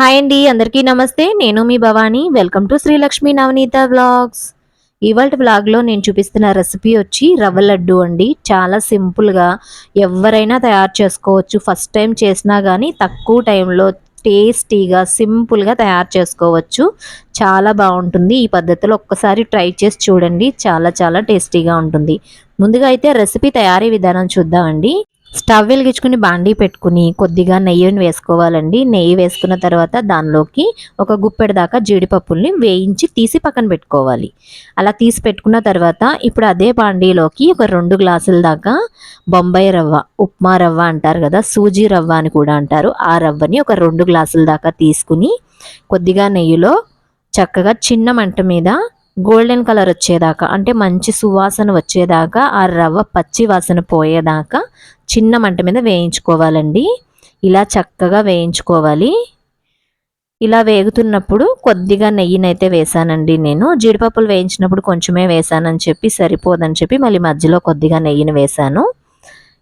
Hi అండి అందరికీ నమస్తే. నేను మీ Bhavani. Welcome to Srilakshmi Navaneetha vlogs. ఇవాళ వ్లాగ్లో నేను చూపిస్తున్న రెసిపీ వచ్చి రవ్వ లడ్డు అండి. చాలా సింపుల్గా ఎవరైనా తయారు చేసుకోవచ్చు. ఫస్ట్ టైం చేసినా కానీ తక్కువ టైంలో టేస్టీగా సింపుల్గా తయారు చేసుకోవచ్చు. చాలా బాగుంటుంది. ఈ పద్ధతిలో ఒక్కసారి ట్రై చేసి చూడండి. చాలా చాలా టేస్టీగా ఉంటుంది. ముందుగా అయితే రెసిపీ తయారీ విధానం చూద్దామండి. స్టవ్ వెలిగించుకుని బాండీ పెట్టుకుని కొద్దిగా నెయ్యిని వేసుకోవాలండి. నెయ్యి వేసుకున్న తర్వాత దానిలోకి ఒక గుప్పెడు దాకా జీడిపప్పుల్ని వేయించి తీసి పక్కన పెట్టుకోవాలి. అలా తీసి పెట్టుకున్న తర్వాత ఇప్పుడు అదే బాండీలోకి ఒక రెండు గ్లాసుల దాకా బొంబాయి రవ్వ ఉప్మా రవ్వ అంటారు కదా సూజీ రవ్వ అని కూడా అంటారు. ఆ రవ్వని ఒక రెండు గ్లాసుల దాకా తీసుకుని కొద్దిగా నెయ్యిలో చక్కగా చిన్న మంట మీద గోల్డెన్ కలర్ వచ్చేదాకా అంటే మంచి సువాసన వచ్చేదాకా ఆ రవ్వ పచ్చి వాసన పోయేదాకా చిన్న మంట మీద వేయించుకోవాలండి. ఇలా చక్కగా వేయించుకోవాలి. ఇలా వేగుతున్నప్పుడు కొద్దిగా నెయ్యినైతే వేసానండి నేను. జీడిపప్పులు వేయించినప్పుడు కొంచెమే వేసానని చెప్పి సరిపోదని చెప్పి మళ్ళీ మధ్యలో కొద్దిగా నెయ్యిని వేసాను.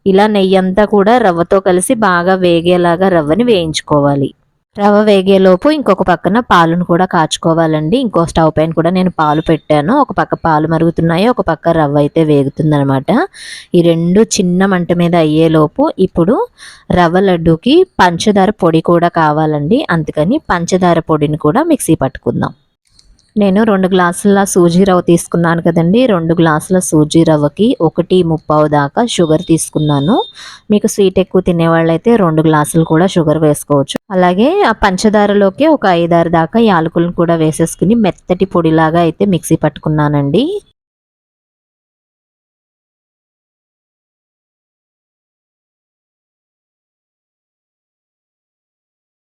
ఇలా నెయ్యి అంతా కూడా రవ్వతో కలిసి బాగా వేగేలాగా రవ్వని వేయించుకోవాలి. రవ్వ వేగేలోపు ఇంకొక పక్కన పాలను కూడా కాచుకోవాలండి. ఇంకో స్టవ్ పైన కూడా నేను పాలు పెట్టాను. ఒక పక్క పాలు మరుగుతున్నాయి ఒక పక్క రవ్వ అయితే వేగుతుందనమాట ఈ రెండు చిన్న మంట మీద అయ్యేలోపు ఇప్పుడు రవ్వ లడ్డూకి పంచదార పొడి కూడా కావాలండి. అందుకని పంచదార పొడిని కూడా మిక్సీ పట్టుకుందాం. నేను రెండు గ్లాసుల సూజీ రవ్వ తీసుకున్నాను కదండి. రెండు గ్లాసుల సూజీ రవ్వకి ఒకటి ముప్పావు దాకా షుగర్ తీసుకున్నాను. మీకు స్వీట్ ఎక్కువ తినేవాళ్ళైతే రెండు గ్లాసులు కూడా షుగర్ వేసుకోవచ్చు. అలాగే ఆ పంచదారలోకి ఒక ఐదారు దాకా యాలకులను కూడా వేసేసుకుని మెత్తటి పొడిలాగా అయితే మిక్సీ పట్టుకున్నానండి.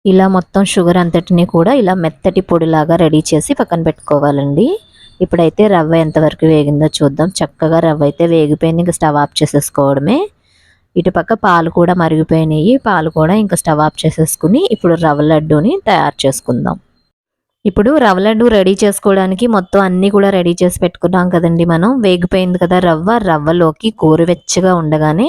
ఇలా మొత్తం షుగర్ అంతటిని కూడా ఇలా మెత్తటి పొడిలాగా రెడీ చేసి పక్కన పెట్టుకోవాలండి. ఇప్పుడైతే రవ్వ ఎంతవరకు వేగిందో చూద్దాం. చక్కగా రవ్వ అయితే వేగిపోయింది. ఇంకా స్టవ్ ఆఫ్ చేసేసుకోవడమే. ఇటుపక్క పాలు కూడా మరిగిపోయినాయి. పాలు కూడా ఇంకా స్టవ్ ఆఫ్ చేసేసుకుని ఇప్పుడు రవ్వ లడ్డూని తయారు చేసుకుందాం. ఇప్పుడు రవ్వ లడ్డు రెడీ చేసుకోవడానికి మొత్తం అన్నీ కూడా రెడీ చేసి పెట్టుకున్నాం కదండి మనం. వేగిపోయింది కదా రవ్వ. రవ్వలోకి కూరవెచ్చగా ఉండగానే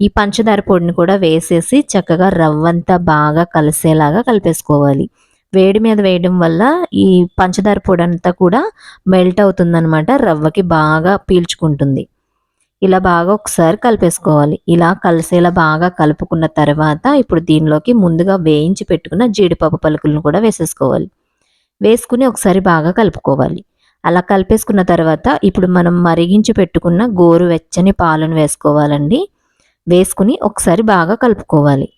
ఈ పంచదార పొడిని కూడా వేసేసి చక్కగా రవ్వంతా బాగా కలిసేలాగా కలిపేసుకోవాలి. వేడి మీద వేయడం వల్ల ఈ పంచదార పొడి అంతా కూడా మెల్ట్ అవుతుందనమాట రవ్వకి బాగా పీల్చుకుంటుంది. ఇలా బాగా ఒకసారి కలిపేసుకోవాలి. ఇలా కలిసేలా బాగా కలుపుకున్న తర్వాత ఇప్పుడు దీనిలోకి ముందుగా వేయించి పెట్టుకున్న జీడిపప్పు పలుకులను కూడా వేసేసుకోవాలి. వేసుకుని ఒకసారి బాగా కలుపుకోవాలి. అలా కలిపేసుకున్న తర్వాత ఇప్పుడు మనం మరిగించి పెట్టుకున్న గోరువెచ్చని పాలను వేసుకోవాలండి. వేసుకుని ఒకసారి బాగా కలుపుకోవాలి.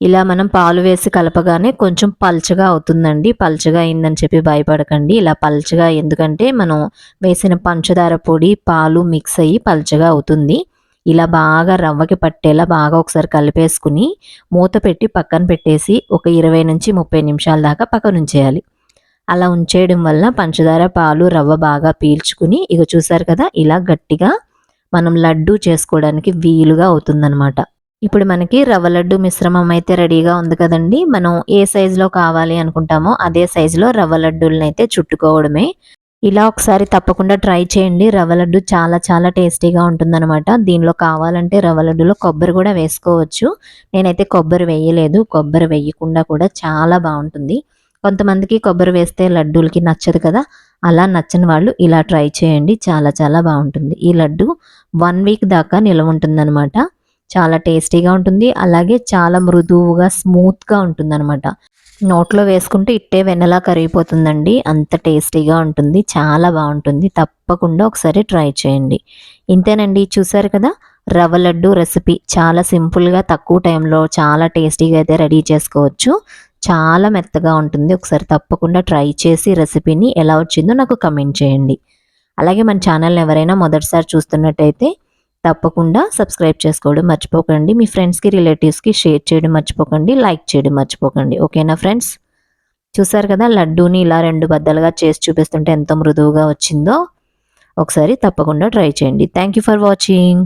ఇలా మనం పాలు వేసి కలపగానే కొంచెం పల్చగా అవుతుందండి. పల్చగా అయిందని చెప్పి భయపడకండి. ఇలా పల్చగా ఎందుకంటే మనం వేసిన పంచదార పొడి పాలు మిక్స్ అయ్యి పల్చగా అవుతుంది. ఇలా బాగా రవ్వకి పట్టేలా బాగా ఒకసారి కలిపేసుకుని మూత పెట్టి పక్కన పెట్టేసి ఒక ఇరవై నుంచి ముప్పై నిమిషాల దాకా పక్కన ఉంచేయాలి. అలా ఉంచేయడం వల్ల పంచదార పాలు రవ్వ బాగా పీల్చుకుని ఇక చూసారు కదా ఇలా గట్టిగా మనం లడ్డు చేసుకోవడానికి వీలుగా అవుతుందన్నమాట. ఇప్పుడు మనకి రవ్వ లడ్డు మిశ్రమం అయితే రెడీగా ఉంది కదండి. మనం ఏ సైజులో కావాలి అనుకుంటామో అదే సైజులో రవ్వ లడ్డూలను అయితే చుట్టుకోవడమే. ఇలా ఒకసారి తప్పకుండా ట్రై చేయండి. రవ్వ లడ్డు చాలా చాలా టేస్టీగా ఉంటుందన్నమాట. దీనిలో కావాలంటే రవ్వ లడ్డులో కొబ్బరి కూడా వేసుకోవచ్చు. నేనైతే కొబ్బరి వేయలేదు. కొబ్బరి వేయకుండా కూడా చాలా బాగుంటుంది. కొంతమందికి కొబ్బరి వేస్తే లడ్డూలకి నచ్చదు కదా. అలా నచ్చని వాళ్ళు ఇలా ట్రై చేయండి. చాలా చాలా బాగుంటుంది. ఈ లడ్డు వన్ వీక్ దాకా నిలవ ఉంటుందన్నమాట. చాలా టేస్టీగా ఉంటుంది. అలాగే చాలా మృదువుగా స్మూత్గా ఉంటుందన్నమాట. నోట్లో వేసుకుంటే ఇట్టే వెన్నలా కరిగిపోతుందండి. అంత టేస్టీగా ఉంటుంది. చాలా బాగుంటుంది. తప్పకుండా ఒకసారి ట్రై చేయండి. ఇంతేనండి. చూసారు కదా? రవ్వ లడ్డు రెసిపీ. చాలా సింపుల్గా తక్కువ టైంలో చాలా టేస్టీగా అయితే రెడీ చేసుకోవచ్చు. చాలా మెత్తగా ఉంటుంది. ఒకసారి తప్పకుండా ట్రై చేసి రెసిపీని ఎలా వచ్చిందో నాకు కమెంట్ చేయండి. అలాగే మన ఛానల్ని ఎవరైనా మొదటిసారి చూస్తున్నట్టయితే తప్పకుండా సబ్స్క్రైబ్ చేసుకోవడం మర్చిపోకండి. మీ ఫ్రెండ్స్కి రిలేటివ్స్కి షేర్ చేయడం మర్చిపోకండి. లైక్ చేయడం మర్చిపోకండి. ఓకేనా ఫ్రెండ్స్? చూసారు కదా లడ్డూని ఇలా రెండు బద్దలుగా చేసి చూపిస్తుంటే ఎంత మృదువుగా వచ్చిందో. ఒకసారి తప్పకుండా ట్రై చేయండి. Thank you for watching.